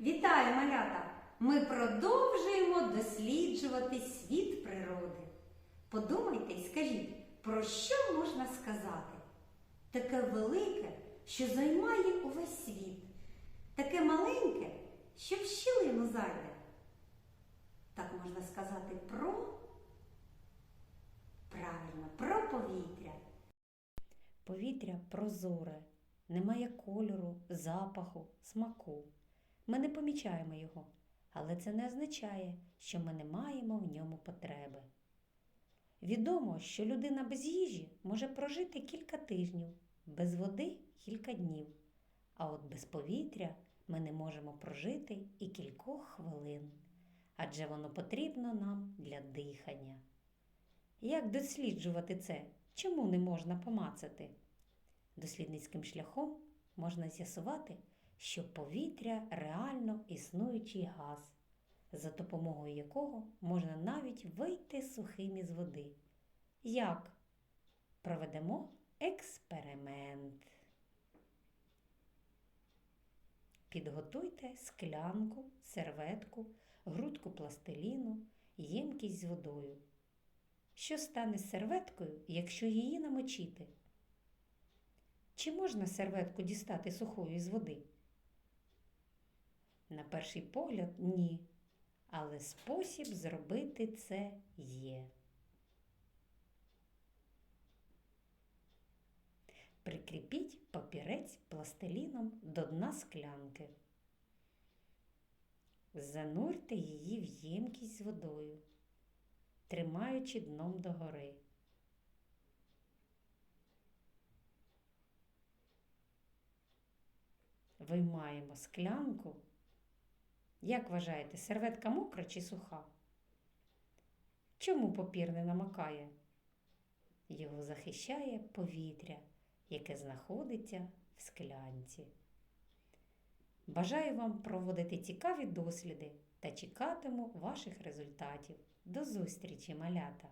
Вітаю, малята! Ми продовжуємо досліджувати світ природи. Подумайте і скажіть, про що можна сказати? Таке велике, що займає увесь світ, таке маленьке, що в щілину зайде. Так можна сказати про правильно, про повітря. Повітря прозоре, немає кольору, запаху, смаку. Ми не помічаємо його, але це не означає, що ми не маємо в ньому потреби. Відомо, що людина без їжі може прожити кілька тижнів, без води кілька днів, а от без повітря ми не можемо прожити і кількох хвилин, адже воно потрібно нам для дихання. Як досліджувати це? Чому не можна помацати? Дослідницьким шляхом можна з'ясувати, що повітря реально існуючий газ, за допомогою якого можна навіть вийти сухим із води. Як? Проведемо експеримент. Підготуйте склянку, серветку, грудку пластиліну, ємкість з водою. Що стане з серветкою, якщо її намочити? Чи можна серветку дістати сухою з води? На перший погляд, ні. Але спосіб зробити це є. Прикріпіть папірець пластиліном до дна склянки. Занурте її в ємкість з водою, тримаючи дном догори. Виймаємо склянку. Як вважаєте, серветка мокра чи суха? Чому папір не намокає? Його захищає повітря, яке знаходиться в склянці. Бажаю вам проводити цікаві досліди та чекатиму ваших результатів. До зустрічі, малята!